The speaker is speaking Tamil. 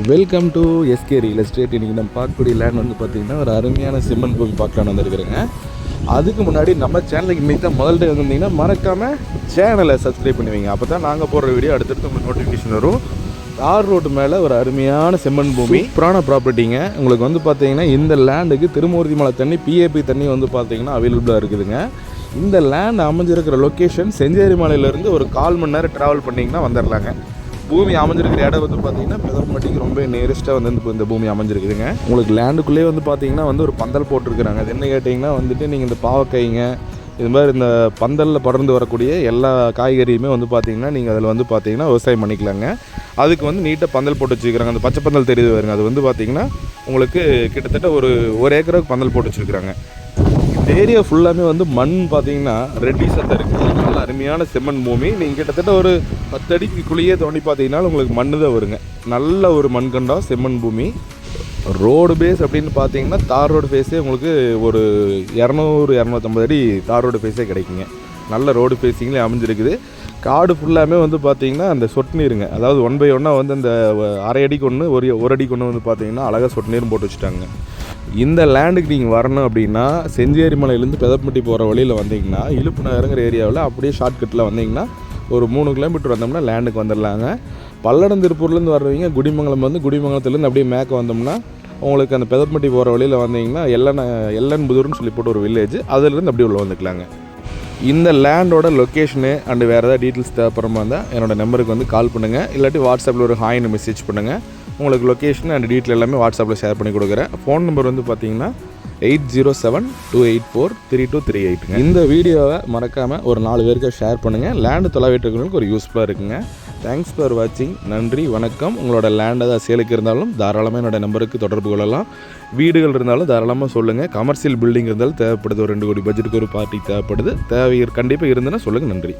Welcome to SK real estate இன்றைக்கி நம்ம பார்க்கக்கூடிய லேண்ட் வந்து பார்த்திங்கன்னா ஒரு அருமையான சிம்மன் பூமி பார்க்கலான்னு வந்திருக்கிறேங்க. அதுக்கு முன்னாடி நம்ம சேனலுக்கு இன்னைக்கு தான் முதல் டைம் வந்திருந்தீங்கன்னா மறக்காமல் சேனலை சப்ஸ்கிரைப் பண்ணுவீங்க. அப்போ தான் நாங்கள் போடுற வீடியோ அடுத்தடுத்து உங்களுக்கு நோட்டிஃபிகேஷன் வரும். தார் ரோடு மேலே ஒரு அருமையான செம்மண் பூமி. புராண ப்ராப்பர்ட்டிங்க உங்களுக்கு வந்து பார்த்தீங்கன்னா இந்த லேண்டுக்கு திருமூர்த்தி மலை தண்ணி பிஏபி தண்ணி வந்து பார்த்தீங்கன்னா அவைலபிளாக இருக்குதுங்க. இந்த லேண்ட் அமைஞ்சிருக்கிற லொக்கேஷன் செஞ்சேரி மலையிலேருந்து ஒரு கால் மணி நேரம் ட்ராவல் பண்ணிங்கன்னா வந்துடலாங்க பூமி அமைஞ்சிருக்கிற இடம் வந்து பார்த்தீங்கன்னா பெதர்மட்டிக்கு ரொம்ப நியரஸ்ட்டாக வந்து இந்த- பூமி அமைஞ்சிருக்குதுங்க. உங்களுக்கு லேண்டுக்குள்ளேயே வந்து பார்த்தீங்கன்னா வந்து ஒரு பந்தல் போட்டிருக்கிறாங்க. அது என்ன கேட்டிங்கன்னா வந்துட்டு நீங்கள் இந்த பாவக்காய்ங்க இது மாதிரி இந்த பந்தலில் படர்ந்து வரக்கூடிய எல்லா காய்கறியுமே வந்து பார்த்தீங்கன்னா நீங்கள் அதில் வந்து பார்த்தீங்கன்னா விவசாயம் பண்ணிக்கலாங்க. அதுக்கு வந்து நீட்டாக பந்தல் போட்டு வச்சுருக்காங்க அந்த பச்சை பந்தல் தெரியுது வருங்க அது வந்து பார்த்திங்கன்னா உங்களுக்கு கிட்டத்தட்ட ஒரு ஒரு ஏக்கருக்கு பந்தல் போட்டு வச்சுருக்காங்க இந்த ஏரியா ஃபுல்லாமே வந்து மண் பார்த்தீங்கன்னா ரெட்டி சத்தம் இருக்குது நல்ல அருமையான செம்மண் பூமி. நீங்கள் கிட்டத்தட்ட ஒரு பத்து அடிக்கு குழியே தோண்டி பார்த்தீங்கன்னா உங்களுக்கு மண் தான் வருங்க. நல்ல ஒரு மண்கண்டம் செம்மண் பூமி. ரோடு பேஸ் அப்படின்னு பார்த்தீங்கன்னா தார் ரோடு ஃபேஸே உங்களுக்கு ஒரு இரநூறு இரநூத்தம்பது அடி தார் ரோடு ஃபேஸே கிடைக்குங்க. நல்ல ரோடு ஃபேஸிங்லேயே அமைஞ்சிருக்குது. காடு ஃபுல்லாமே வந்து பார்த்தீங்கன்னா அந்த சொட்டு நீருங்க. அதாவது ஒன் பை ஒன்னாக வந்து அந்த அரை அடிக்கு ஒன்று ஒரு ஒரு அடிக்கு ஒன்று வந்து பார்த்தீங்கன்னா அழகாக சொட்டு நீரும் போட்டு வச்சுட்டாங்க. இந்த லேண்டுக்கு நீங்கள் வரணும் அப்படின்னா செஞ்சேரி மலையிலேருந்து பெதப்பட்டி போகிற வழியில் வந்தீங்கன்னா இழுப்பு நகருங்கிற ஏரியாவில் அப்படியே ஷார்ட்கட்டில் வந்தீங்கன்னா ஒரு மூணு கிலோமீட்டர் வந்தோம்னா லேண்டுக்கு வந்துடலாங்க பல்லடம் திருப்பூர்லேருந்து வர்றவங்க குடிமங்கலம் வந்து குடிமங்கலத்துலேருந்து அப்படியே மேக்க வந்தோம்னா உங்களுக்கு அந்த பெதப்பட்டி போகிற வழியில் வந்தீங்கன்னா எல்லன் புதூர்னு சொல்லி போட்டு ஒரு வில்லேஜ் அதுலேருந்து அப்படியே உள்ளே வந்துக்கலாங்க. இந்த லேண்டோட லொக்கேஷனு அண்டு வேறு ஏதாவது டீட்டெயில்ஸ் தேவைப்படுற இருந்தால் என்னோடய நம்பருக்கு வந்து கால் பண்ணுங்கள் இல்லாட்டி வாட்ஸ்அப்பில் ஒரு ஹாய்னு மெசேஜ் பண்ணுங்கள் உங்களுக்கு லொக்கேஷன் அண்ட் டீட்டெயில் எல்லாமே வாட்ஸ்அப்பில் ஷேர் பண்ணி கொடுக்குறேன். ஃபோன் நம்பர் வந்து பார்த்தீங்கன்னா eight zero seven two eight four three two three எயிட்டுங்க இந்த வீடியோவை மறக்காமல் ஒரு நாலு பேருக்கு ஷேர் பண்ணுங்கள் லேண்டு தொலைவிட்டுகளுக்கு ஒரு யூஸ்ஃபுல்லாக இருக்குங்க. தேங்க்ஸ் ஃபார் வாட்சிங் நன்றி வணக்கம். உங்களோட லேண்ட் ஏதாவது சேலுக்கு இருந்தாலும் தாராளமாக என்னோடய நம்பருக்கு தொடர்பு கொள்ளலாம். வீடுகள் இருந்தாலும் தாராளமாக சொல்லுங்கள் கமர்ஷியல் பில்டிங் இருந்தாலும் தேவைப்படுது. ஒரு ரெண்டு கோடி பட்ஜெட்டுக்கு ஒரு பார்ட்டி தேவைப்படுது. தேவை கண்டிப்பாக இருந்ததுன்னா சொல்லுங்கள் நன்றி.